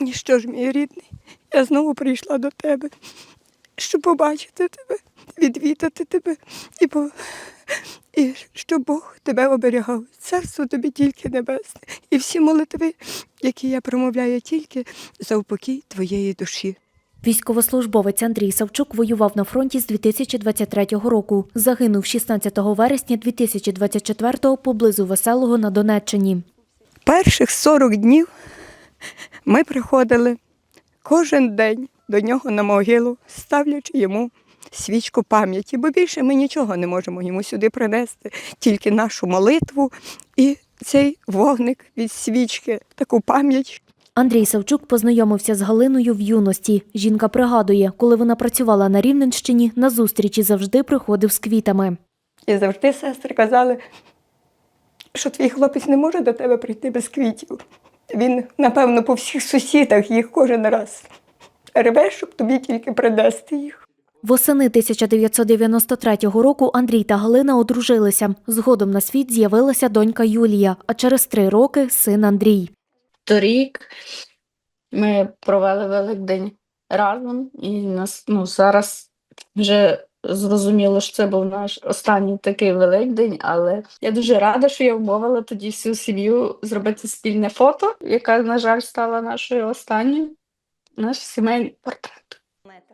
І що ж, мій рідний, я знову прийшла до тебе, щоб побачити тебе, відвідати тебе і, по... і щоб Бог тебе оберігав. Царство тобі тільки небесне. І всі молитви, які я промовляю тільки за упокій твоєї душі. Військовослужбовець Андрій Савчук воював на фронті з 2023 року. Загинув 16 вересня 2024 поблизу Веселого на Донеччині. Перших 40 днів ми приходили кожен день до нього на могилу, ставлячи йому свічку пам'яті, бо більше ми нічого не можемо йому сюди принести, тільки нашу молитву і цей вогник від свічки, таку пам'ять. Андрій Савчук познайомився з Галиною в юності. Жінка пригадує, коли вона працювала на Рівненщині, на зустрічі завжди приходив з квітами. І завжди сестри казали, що твій хлопець не може до тебе прийти без квітів. Він, напевно, по всіх сусідах їх кожен раз рве, щоб тобі тільки принести їх. Восени 1993 року Андрій та Галина одружилися. Згодом на світ з'явилася донька Юлія, а через три роки син Андрій. Торік ми провели Великдень разом, і нас ну, зараз вже зрозуміло, що це був наш останній такий Великдень, але я дуже рада, що я вмовила тоді всю сім'ю зробити спільне фото, яка, на жаль, стала нашою останньою. Наш сімейний портрет.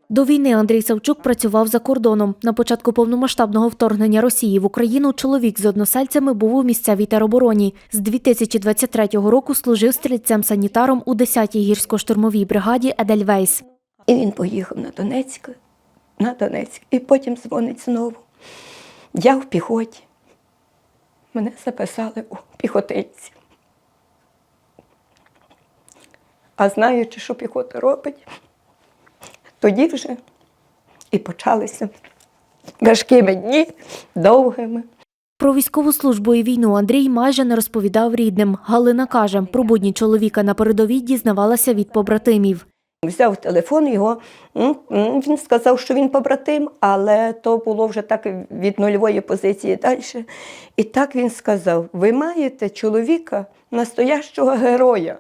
До війни Андрій Савчук працював за кордоном. На початку повномасштабного вторгнення Росії в Україну чоловік з односельцями був у місцевій теробороні. З 2023 року служив стрільцем-санітаром у 10-й гірсько-штурмовій бригаді Едельвейс. І він поїхав на Донецьк, на Донецьк, і потім дзвонить знову. Я в піхоті. Мене записали у піхотинці. А знаючи, що піхота робить, тоді вже і почалися важкими дні, довгими. Про військову службу і війну Андрій майже не розповідав рідним. Галина каже, про будні чоловіка на передовій дізнавалася від побратимів. Взяв телефон, його він сказав, що він побратим, але то було вже так від нульової позиції далі. І так він сказав: ви маєте чоловіка, настоящого героя.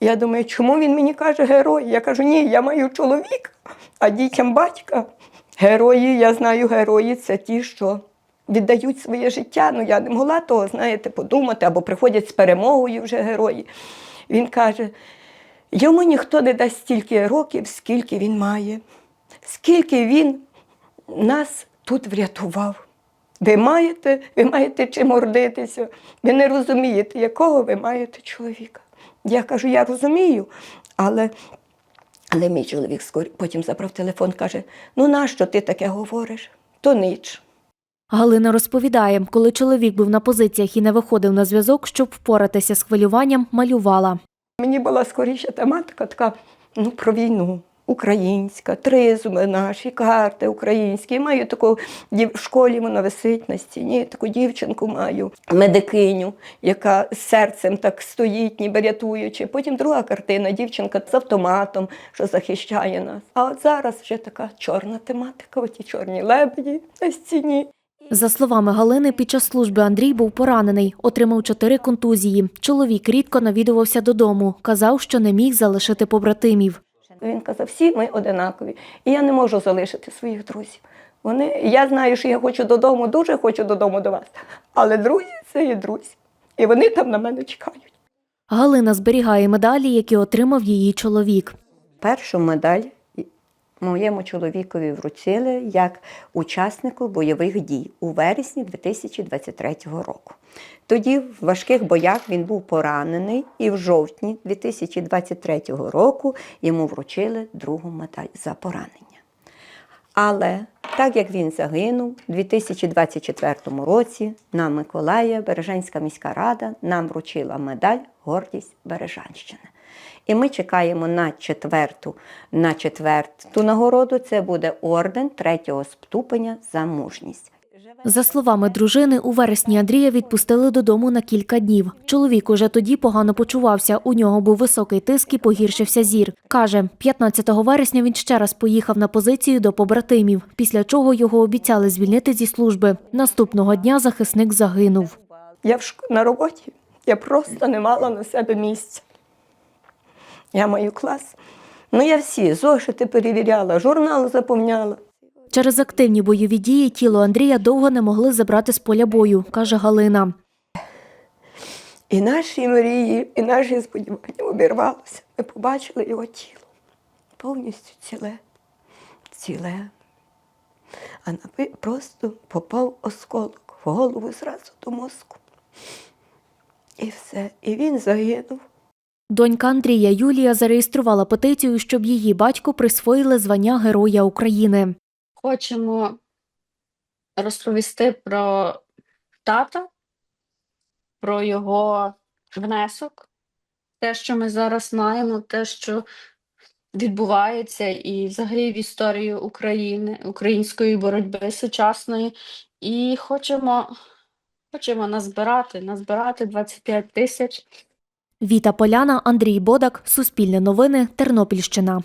Я думаю, чому він мені каже герой? Я кажу, ні, я маю чоловіка, а дітям батька. Герої, я знаю, герої це ті, що віддають своє життя. Ну я не могла того, знаєте, подумати, або приходять з перемогою вже герої. Він каже, йому ніхто не дасть стільки років, скільки він має, скільки він нас тут врятував. Ви маєте, ви маєте чим гордитися. Ви не розумієте, якого ви маєте чоловіка. Я кажу, я розумію, але, але мій чоловік потім забрав телефон, каже: ну нащо ти таке говориш? То ніч. Галина розповідає, коли чоловік був на позиціях і не виходив на зв'язок, щоб впоратися з хвилюванням, малювала. Мені була скоріше тематика така ну, про війну. Українська, тризуми наші, карти українські. Я Маю таку в школі вона висить на стіні, таку дівчинку маю, медикиню, яка з серцем так стоїть, ніби рятуючи. Потім друга картина, дівчинка з автоматом, що захищає нас. А от зараз вже така чорна тематика, оті чорні лебеді на стіні. За словами Галини, під час служби Андрій був поранений, отримав чотири контузії. Чоловік рідко навідувався додому, казав, що не міг залишити побратимів. Він казав, всі ми одинакові, і я не можу залишити своїх друзів. Вони, я знаю, що я хочу додому, дуже хочу додому до вас. Але друзі це є друзі. І вони там на мене чекають. Галина зберігає медалі, які отримав її чоловік. Першу медаль моєму чоловікові вручили як учаснику бойових дій у вересні 2023 року. Тоді в важких боях він був поранений, і в жовтні 2023 року йому вручили другу медаль за поранення. Але так як він загинув у 2024 році на Миколая Бережанська міська рада нам вручила медаль Гордість Бережанщини. І ми чекаємо на четверту, на четверту нагороду. Це буде орден третього ступеня за мужність. За словами дружини, у вересні Андрія відпустили додому на кілька днів. Чоловік уже тоді погано почувався. У нього був високий тиск і погіршився зір. Каже, 15 вересня він ще раз поїхав на позицію до побратимів, після чого його обіцяли звільнити зі служби. Наступного дня захисник загинув. Я в шк- на роботі, я просто не мала на себе місця. Я маю клас. Ну, я всі зошити перевіряла, журнал заповняла. Через активні бойові дії тіло Андрія довго не могли забрати з поля бою, каже Галина. І наші мрії, і наші сподівання обірвалися. Ми побачили його тіло. Повністю ціле, ціле. А просто попав осколок в голову зразу до мозку. І все. І він загинув. Донька Андрія Юлія зареєструвала петицію, щоб її батько присвоїли звання Героя України. Хочемо розповісти про тата, про його внесок, те, що ми зараз маємо, те, що відбувається, і взагалі в історію України, української боротьби сучасної. І хочемо, хочемо назбирати, назбирати 25 тисяч. Віта Поляна, Андрій Бодак, Суспільне новини, Тернопільщина.